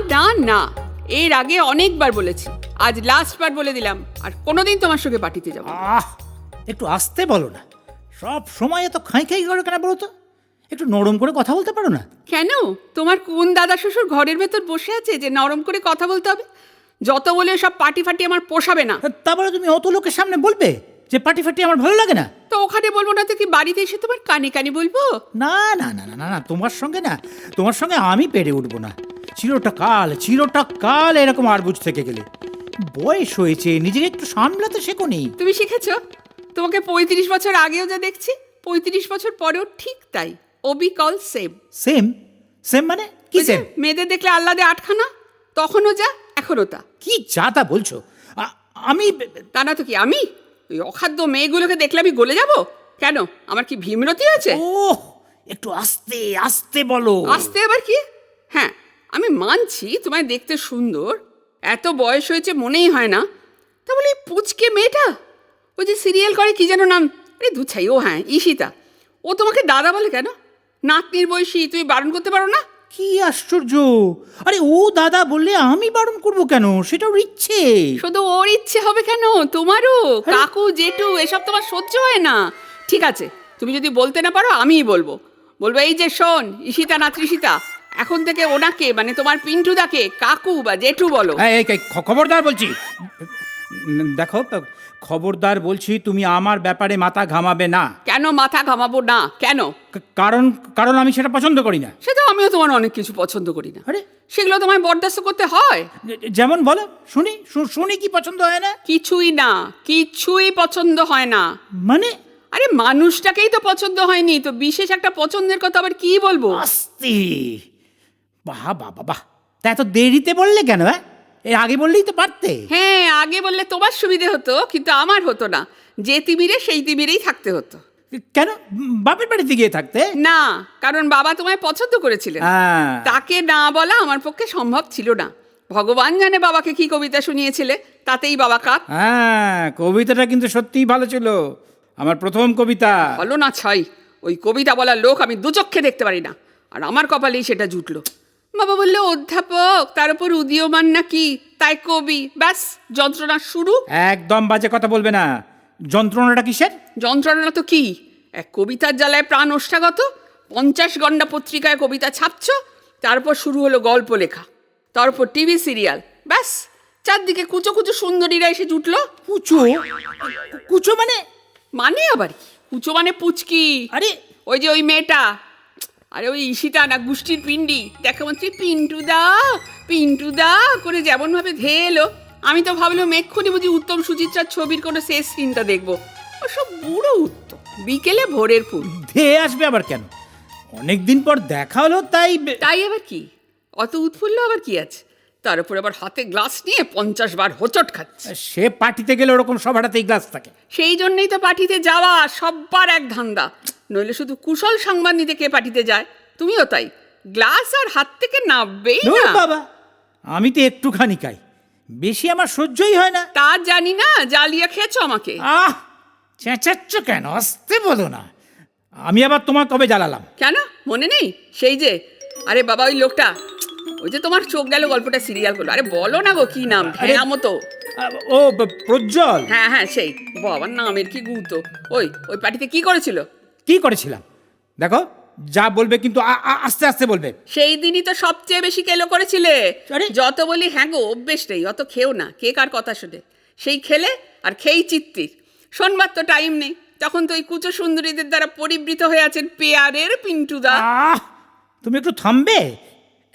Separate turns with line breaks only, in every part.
না না। এর আগে অনেকবার বলেছি। আজ লাস্ট বার বলে দিলাম। আর কোনোদিন তোমার সঙ্গে পার্টিতে যাব না।
আহ একটু আসতে বলো না। সব সময় এত খাই খাই করো কেন বলো তো? একটু নরম করে কথা বলতে পারো না?
কেন? তোমার কোন দাদা শ্বশুর ঘরের ভেতর বসে আছে যে নরম করে কথা বলতে হবে? যত বলে সব পার্টি ফাটি আমার পোষাবে না।
তারপরে তুমি অত লোকের সামনে বলবে যে পার্টি ফাটি আমার ভালো লাগে না?
তো ওখানে বলব না তো কি বাড়িতে এসে তোমার কানে কানে বলব?
না না না না না না তোমার সঙ্গে না তোমার সঙ্গে আমি পেরে উঠবো না। চিরটা কাল চিরটা কাল এরকম আরবুজ থেকে গেলে। বয়স হয়েছে নিজেকে একটু সামলাতে শেখো নি।
তুমি শিখেছো? তোমাকে পঁয়ত্রিশ বছর আগেও যা দেখছি পঁয়ত্রিশ বছর পরেও ঠিক তাই। ওবি কল সেম।
সেম? সেম মানে কি সেম?
মেয়েদের দেখলে আল্লাদে আটখানা তখনও যা এখনও তা।
কি যা তা বলছো? আমি
তা না তো কি আমি? ওই অখাদ্য মেয়েগুলোকে দেখলে আমি গলে যাব? কেন? আমার কি ভীমরতি আছে?
ও একটু আস্তে আস্তে বলো।
আস্তে আবার কি? হ্যাঁ আমি মানছি তোমায় দেখতে সুন্দর। এত বয়স হয়েছে মনেই হয় না। তা বলে পুচকে মেয়েটা? ওই যে সিরিয়াল করে কি যেন নাম? আরে দুছাই ও হ্যাঁ ঈশিতা। ও তোমাকে দাদা বলে কেন? নাতনির বয়সী তুমি বারণ করতে পারো না?
কি আশ্চর্য! আরে ও দাদা বললে আমি বারণ করব কেন? সেটা ওর ইচ্ছে।
শুধু ওর ইচ্ছে হবে কেন? তোমারও কাকু জেঠু এসব তোমার সহ্য হয় না। ঠিক আছে তুমি যদি বলতে না পারো আমিই বলব। বলব এই যে শোন ঈশিতা না ত্রিশিতা এখন থেকে ওনাকে মানে তোমার পিন্টুদাকে কাকু বা জেঠু বলো।
এই, এই, এই, খ- খবরদার বলছি। দেখো খবরদার বলছি তুমি আমার ব্যাপারে মাথা ঘামাবে না।
কেন মাথা ঘামাবো না? কেন?
কা- কারণ কারণ আমি সেটা পছন্দ করি না।
সে তো আমিও তোমার অনেক কিছু পছন্দ করি না।
আরে।
সেগুলো তোমায় বরদাস্ত করতে হয়?
যে- যেমন বলো শুনি শু- শুনি কি পছন্দ হয় না?
কিছুই না কিছুই পছন্দ হয় না।
মানে?
আরে মানুষটাকেই তো পছন্দ হয়নি তো বিশেষ একটা পছন্দের কথা আবার কি বলব?
আস্তে বাহ বাহ বাহ, তা এত দেরিতে বললে কেন হ্যাঁ? এর আগে বললেই তো পারতে।
হ্যাঁ আগে বললে তোমার সুবিধে হতো কিন্তু আমার হতো না। যে তিমিরে সেই তিমিরেই থাকতে হতো।
কেন? বাপের বাড়িতে গিয়ে থাকতে?
না কারণ বাবা তোমায় পছন্দ করেছিলেন।
হ্যাঁ।
তাকে না বলা আমার পক্ষে সম্ভব ছিল না। ভগবান জানে বাবাকে কি কবিতা শুনিয়েছিলে তাতেই বাবা কাক
হ্যাঁ কবিতাটা কিন্তু সত্যিই ভালো ছিল। আমার প্রথম কবিতা।
বলো না ছাই ওই কবিতা বলার লোক আমি দু চক্ষে দেখতে পারি না। আর আমার কপালেই সেটা জুটলো। বাবা বলল অধ্যাপক তার উপর উদীয়মান নাকি? তাই কবি ব্যাস যন্ত্রণা শুরু।
একদম বাজে কথা বলবে না। যন্ত্রণাটা কিসের?
যন্ত্রণা তো কি? এক কবিতার জ্বালায় প্রাণ ওষ্ঠাগত পঞ্চাশ গন্ডা পত্রিকায় কবিতা ছাপছ তারপর শুরু হলো গল্প লেখা তারপর টিভি সিরিয়াল ব্যাস। চারদিকে কুচো কুচো সুন্দরীরা এসে জুটলো।
কুচো? কুচো মানে?
মানে আবার কি? কুচো মানে পুচকি।
আরে!
ওই যে ওই মেয়েটা আরে ওই ঈশিতা না গুষ্টির পিন্ডি? দেখো তুই পিন্টু দা পিন্টু দা করে যেমনভাবে ধেয়ে এলো আমি তো ভাবলাম এক্ষুনি বুঝি উত্তম সুচিত্রার ছবির কোনো শেষ সিনটা দেখব। ওসব বুড়ো উত্তম বিকেলে ভোরের ফুল।
ধেয়ে আসবে আবার কেন? অনেক দিন পর দেখা হলো তাই
তাই আবার কি? অত উৎফুল্ল আবার কি আছে? তার উপর আবার হাতে গ্লাস নিয়ে পঞ্চাশ বার হোঁচট খাচ্ছে।
সে পার্টিতে গেলে ওরকম সবাটাতেই গ্লাস থাকে।
সেই জন্যই তো পার্টিতে যাওয়া সব্বার এক ধান্দা। নইলে শুধু কুশল সংবাদ নিতে কে পার্টিতে যায়। তুমিও তাই। গ্লাস আর হাত থেকে নামবেই না।
বাবা আমি তো একটুখানি খাই। বেশি আমার সহ্যই হয় না।
তা জানি না জ্বালিয়ে খেয়েছো আমাকে।
আহ চেঁচাচ্ছ কেন? আসতে বলো না। আমি আবার তোমার কবে জ্বালালাম?
কেন? মনে নেই? সেই যে। আরে বাবা ওই লোকটা। ওই যে তোমার চোখ গেল গল্পটা সিরিয়াল করল। আরে বলো না গো কি নাম? ঢেঙা মতো।
ও প্রজ্জ্বল।
হ্যাঁ হ্যাঁ সেই। বাবার নামের কি গুরুত্ব। ওই ওই পার্টিতে কি করেছিল?
কি করেছিলাম? দেখো যা বলবে কিন্তু আস্তে আস্তে বলবে।
সেই দিনই তো সবচেয়ে বেশি কেলো করেছিলে! যত বলি হ্যাঁ গো অভ্যেস নেই অত খেও না কে কার কথা শুনে। সেই খেলে আর খেই চিত্তির। শোনবার তো টাইম নেই। তখন তো ওই কুচো সুন্দরীদের দ্বারা পরিবৃত হয়ে আছেন পেয়ারের পিন্টুদা।
তুমি একটু থামবে?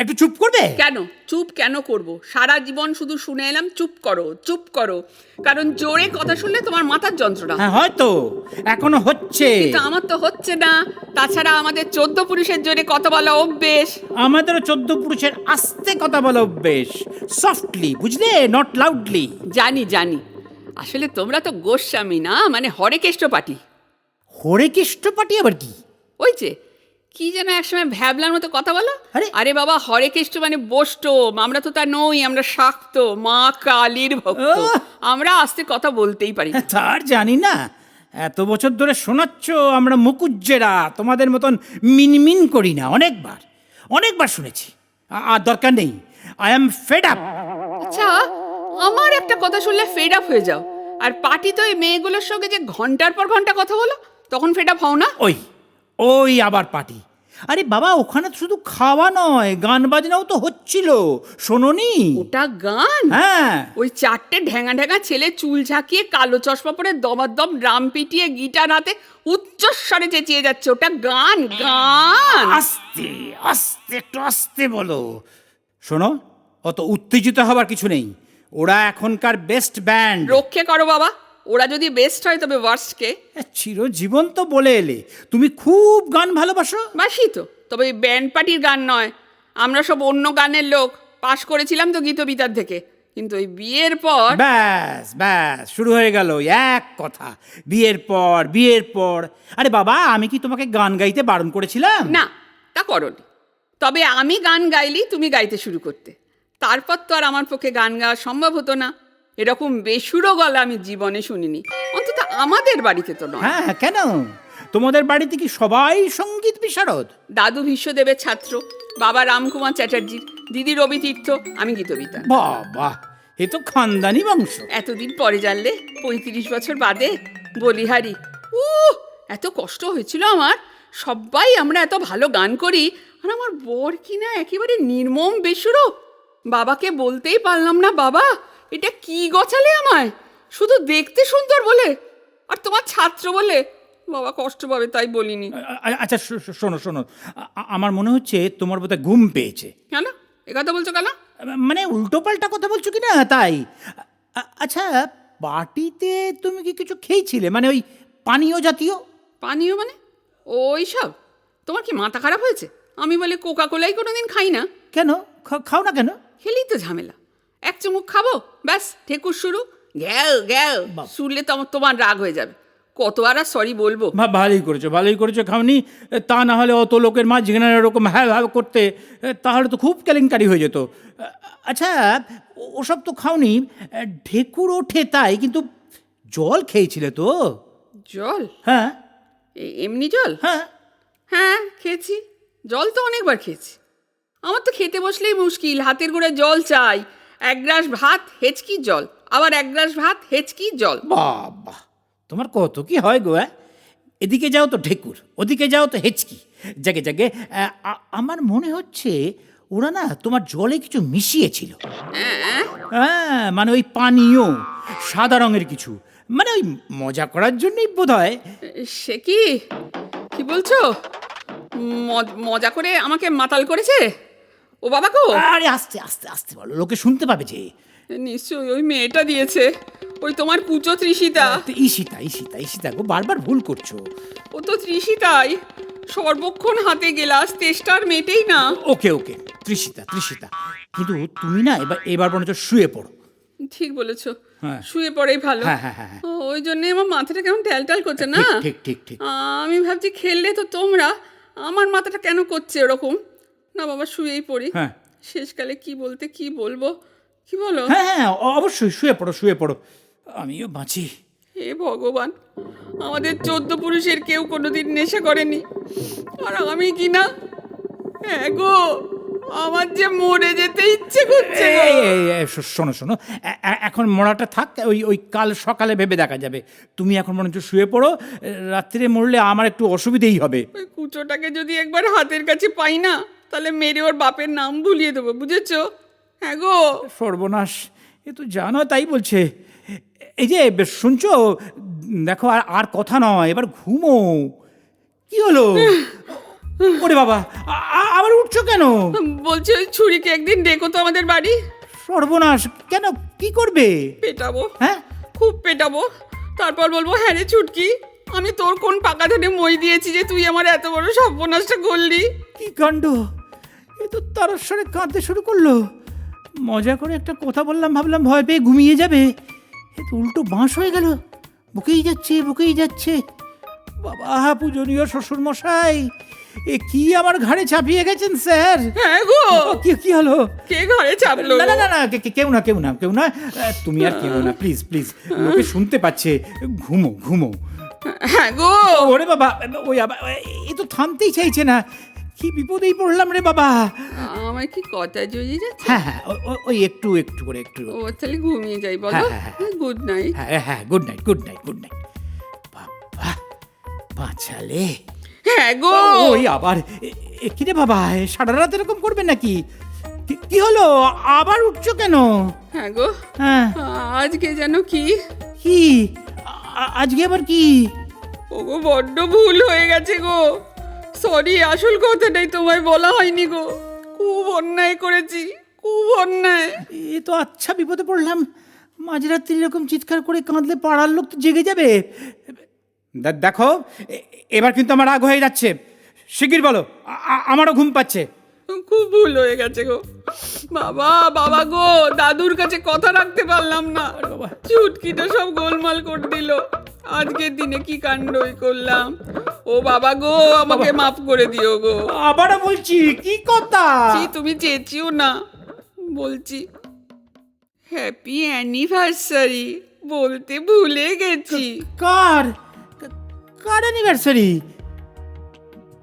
একটু চুপ করবে?
কেন? চুপ কেন করব? সারা জীবন শুধু শুনে এলাম চুপ করো চুপ করো। কারণ জোরে কথা শুনলে তোমার মাথার যন্ত্রণা
হ্যাঁ হয়তো। এখনও হচ্ছে।
কিন্তু আমার তো হচ্ছে না। তাছাড়া আমাদের চোদ্দ পুরুষের জোরে কথা বলা অভ্যেস।
আমাদেরও চোদ্দ পুরুষের আস্তে কথা বলা অভ্যেস। সফটলি বুঝলে? নট লাউডলি
জানি জানি। আসলে তোমরা তো গোস্বামী না? মানে হরেকেষ্ট পার্টি
হরে কৃষ্ণ পাটি আবার কি?
ওই যে কি যেন একসময় ভ্যাবলার মতো কথা বলো?
আরে!
আরে বাবা হরেকেষ্ট মানে বষ্ট। আমরা তো তা নই আমরা শাক্ত মা কালীর ভক্ত। আমরা আস্তে কথা বলতেই পারি না।
তার জানি না। এত বছর ধরে শোনাচ্ছ আমরা মুকুজ্জেরা তোমাদের মতন মিনমিন করি না। অনেকবার অনেকবার শুনেছি। আর দরকার নেই। আই এম ফেড আপ
আচ্ছা আমার একটা কথা শুনলে ফেড আপ হয়ে যাও। আর পার্টি তো এই মেয়েগুলোর সঙ্গে যে ঘণ্টার পর ঘণ্টা কথা বলো তখন ফেড আপ হও না?
ওই ওই আবার পার্টি। আরে বাবা ওখানে তো শুধু খাওয়া নয় গান বাজনাও তো হচ্ছিল শোনোনি?
ওটা গান?
হ্যাঁ।
ওই চারটে ঢ্যাঙা ঢ্যাঙা ছেলে চুল ঝাঁকিয়ে কালো চশমা পরে দমাদম ড্রাম পিটিয়ে গিটার হাতে উচ্চস্বরে চেঁচিয়ে যাচ্ছে। ওটা গান গান।
আস্তে আস্তে একটু আস্তে বলো। শোনো অত উত্তেজিত হবার কিছু নেই। ওরা এখনকার বেস্ট ব্যান্ড
রক্ষে করো বাবা। ওরা যদি বেস্ট হয় তবে ওয়ার্স্টকে
চিরজীবন তো বলে এলে। তুমি খুব গান ভালোবাসো।
বাসি তো। তবে ব্যান্ড পার্টির গান নয়। আমরা সব অন্য গানের লোক। পাশ করেছিলাম তো গীত গীতবিতার থেকে। কিন্তু ওই বিয়ের পর
ব্যাস ব্যাস শুরু হয়ে গেল এক কথা। বিয়ের পর বিয়ের পর। আরে বাবা আমি কি তোমাকে গান গাইতে বারণ করেছিলাম?
না তা করনি। তবে আমি গান গাইলি তুমি গাইতে শুরু করতে। তারপর তো আর আমার পক্ষে গান গাওয়া সম্ভব হতো না। এরকম বেসুরো গলা আমি জীবনে শুনিনি। অন্তত আমাদের বাড়িতে তো নয়।
হ্যাঁ কেন? তোমাদের বাড়িতে কি সবাই সংগীত বিশারদ?
দাদু ভীষ্মদেবের ছাত্র বাবা রামকুমার চ্যাটার্জি দিদি রবি তীর্থ আমি গীতবিতা
বাবা এ তো খানদানি বংশ।
এতদিন পরে জানলে পঁয়ত্রিশ বছর বাদে বলিহারি। উ এত কষ্ট হয়েছিল আমার। সবাই আমরা এত ভালো গান করি আর আমার বর কিনা একেবারে নির্মম বেসুরো। বাবাকে বলতেই পারলাম না বাবা। এটা কি গছালে আমায়? শুধু দেখতে সুন্দর বলে আর তোমার ছাত্র বলে? বাবা কষ্ট পাবে তাই বলিনি।
আচ্ছা শোনো শোনো। আমার মনে হচ্ছে তোমার বোধহয় ঘুম পেয়েছে।
কেন? একথা বলছো কেন?
মানে উল্টো পাল্টা কথা বলছো কি না তাই আচ্ছা পার্টিতে তুমি কি কিছু খেয়েছিলে? মানে ওই পানীয় জাতীয়?
পানীয় মানে? ওই সব। তোমার কি মাথা খারাপ হয়েছে? আমি বলে কোকা কোলাই কোনোদিন খাই না।
কেন? খাও না কেন?
খেলেই তো ঝামেলা। এক চুমুক খাব? ব্যাস ঠেকুর শুরু। গ্যাও গ্যাও শুনলে তো আমার তোমার রাগ হয়ে যাবে। কতবার আর সরি বলব?
ভালোই করেছ ভালোই করেছ খাওনি। তা না হলে অত লোকের মাঝখানে এরকম হ্যাঁ হ্যাঁ করতে তাহলে তো খুব কেলেঙ্কারি হয়ে যেত। আচ্ছা ওসব তো খাওনি। ঢেকুর ওঠে তাই কিন্তু জল খেয়েছিলে তো?
জল?
হ্যাঁ।
এমনি জল?
হ্যাঁ।
হ্যাঁ খেয়েছি। জল তো অনেকবার খেয়েছি। আমার তো খেতে বসলেই মুশকিল হাতের গোড়ায় জল চাই। এক গ্লাস ভাত হেঁচকি জল। আবার এক গ্লাস ভাত হেঁচকি জল।
বাবা তোমার কত কি হয় গো? এদিকে যাও তো ঢেকুর ওদিকে যাও তো হেঁচকি। জাগে জাগে আমার মনে হচ্ছে ওরা না তোমার জলে কিছু মিশিয়েছিল। হ্যাঁ মানে ওই পানীয় সাদা রঙের কিছু। মানে ওই মজা করার জন্যই বোধ হয়
সে কি? কি বলছো? মজা করে আমাকে মাতাল করেছে? ও বাবা গো!
আরে আস্তে আস্তে আস্তে বলো লোকে শুনতে পাবে যে।
নিশ্চয়ই ওই মেয়েটা দিয়েছে। ওই তোমার কুচো ত্রিষিতা
তো ঈশিতা ঈশিতা ঈশিতা গো বারবার ভুল করছ।
ও তো ত্রিষিতাই সর্বক্ষণ হাতে গেলাস তেষ্টার মেটেই না।
ওকে ওকে তৃষিতা তৃষিতা কিন্তু তুমি না এবার এবার বরঞ্চ শুয়ে পড়ো।
ঠিক বলেছ।
হ্যাঁ।
শুয়ে পড়েই ভালো।
হ্যাঁ, হ্যাঁ।
ওই জন্যই আমার মাথাটা কেমন ট্যালট্যাল করছে না?
ঠিক ঠিক ঠিক।
আমি ভাবছি খেললে তো তোমরা আমার মাথাটা কেন করছে ওরকম? না বাবা শুয়েই পড়ি।
হ্যাঁ।
শেষকালে কি বলতে কি বলব? কি বলো?
হ্যাঁ হ্যাঁ অবশ্যই শুয়ে পড়ো শুয়ে পড়ো। আমিও বাঁচি।
হে ভগবান আমাদের চোদ্দ পুরুষের কেউ কোনোদিন নেশা করেনি। আর আমি কি না? হ্যাঁ গো। আমার যে মরে যেতে ইচ্ছে করছে
শোনো শোনো। এখন মরাটা থাক ওই ওই কাল সকালে ভেবে দেখা যাবে। তুমি এখন মনে হচ্ছে শুয়ে পড়ো এ, রাত্রিরে মরলে আমার একটু অসুবিধেই হবে।
ওই কুচোটাকে যদি একবার হাতের কাছে পাই না তাহলে মেরে ওর বাপের নাম ভুলিয়ে দেবো বুঝেছ? হ্যাঁ গো।
সর্বনাশ এ তো জানো তাই বলছে। এই যে শুনছো? দেখো আর আর কথা নয় এবার ঘুমো। কি হলো? ওরে বাবা আবার উঠছো কেন?
বলছি ওই ছুরিকে একদিন ডেকো তো আমাদের বাড়ি।
সর্বনাশ কেন? কি করবে?
পেটাবো।
হ্যাঁ?
খুব পেটাবো। তারপর বলব হ্যাঁ রে ছুটকি আমি তোর কোন পাকা ধরে মই দিয়েছি যে তুই আমার এত বড় সর্বনাশটা করলি?
কি কাণ্ড? এ তো তারস্বরে কাঁদতে শুরু করল। মজা করে একটা কথা বললাম ভাবলাম ভয় পেয়ে ঘুমিয়ে যাবে। এ তো উল্টো বাঁশ হয়ে গেল। বুকেই যাচ্ছে বুকেই যাচ্ছে। বাবা পূজনীয় শ্বশুর মশাই এ কি আমার ঘাড়ে চাপিয়ে গেছেন স্যার?
হ্যাঁ গো।
কি কি হলো?
কে ঘরে চাপলো?
না না না কেউ না কেউ না কেউ না। তুমি আর কেউ না প্লিজ প্লিজ লোকে শুনতে পাচ্ছে। ঘুমো ঘুমো।
হ্যাঁ গো।
ওরে বাবা ওই আবার এ তো থামতেই চাইছে না। কি বিপদেই পড়লাম রে বাবা।
আমার কি কথা জড়িয়ে যাচ্ছে?
হ্যাঁ হ্যাঁ ওই একটু একটু করে একটু
ও তাহলে ঘুমিয়ে যাই বলো।
হ্যাঁ, হ্যাঁ, হ্যাঁ।
Good night.
হ্যাঁ হ্যাঁ good night good night good night. বাবা বাঁচালে।
হ্যাঁ গো।
ওই আবার এ- এ কি রে বাবা সারা রাত এরকম করবে নাকি? কি- হলো? আবার উঠছো কেন?
হ্যাঁ গো।
হ্যাঁ।
আজকে যেন কি?
কি? আজকে আবার কি?
ওগো বড্ড ভুল হয়ে গেছে গো। সরি আসল কথাটাই তোমায় বলা হয়নি গো। খুব অন্যায় করেছি খুব অন্যায়।
এ তো আচ্ছা বিপদে পড়লাম। মাঝরাত্রি এরকম চিৎকার করে কাঁদলে পাড়ার লোক তো জেগে যাবে। দেখো এবার কিন্তু আমার রাগ হয়ে যাচ্ছে। শিগগির বলো আমারও ঘুম পাচ্ছে।
খুব ভুল হয়ে গেছে গো। বাবা বাবা গো দাদুর কাছে কথা রাখতে পারলাম না। চুটকিটা সব গোলমাল করে দিল। আজকের দিনে কি কাণ্ডই করলাম? ও বাবা গো আমাকে মাফ করে দিও গো।
আবারও বলছি কি কথা?
তুমি চেয়েছিও না। বলছি হ্যাপি অ্যানিভার্সারি বলতে ভুলে গেছি।
কার? কার অ্যানিভার্সারি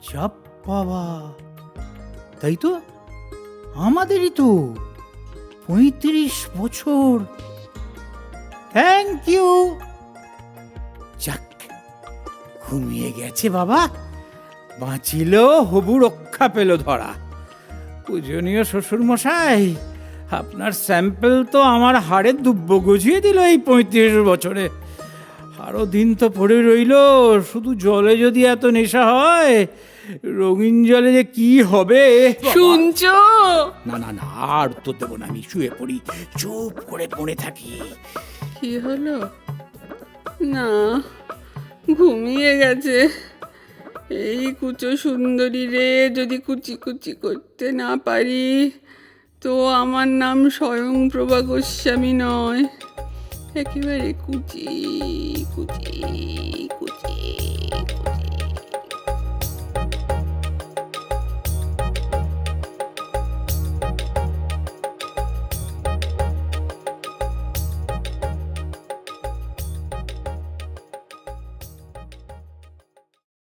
চাপ বাবা। তাই তো? আমাদেরই তো। পঁয়ত্রিশ বছর। থ্যাংক ইউ যাক, ঘুমিয়ে গেছে বাবা। বাঁচিল হবু রক্ষা পেল ধরা। পূজনীয় শ্বশুর মশাই আপনার স্যাম্পল তো আমার হাড়ে দুব্ব গুজিয়ে দিল এই পঁয়ত্রিশ বছরে। আরও দিন তো পড়ে রইল শুধু জলে যদি এত নেশা হয় রঙিন জলে যে কি হবে!
শুনছো?
না না না আর তো দেবো না আমি শুয়ে পড়ি চুপ করে পড়ে থাকি।
কি হলো? না ঘুমিয়ে গেছে। এই কুচো সুন্দরী রে যদি কুচি কুচি করতে না পারি তো আমার নাম স্বয়ংপ্রভা গোস্বামী নয়। একেবারে কুচি কুচি কুচি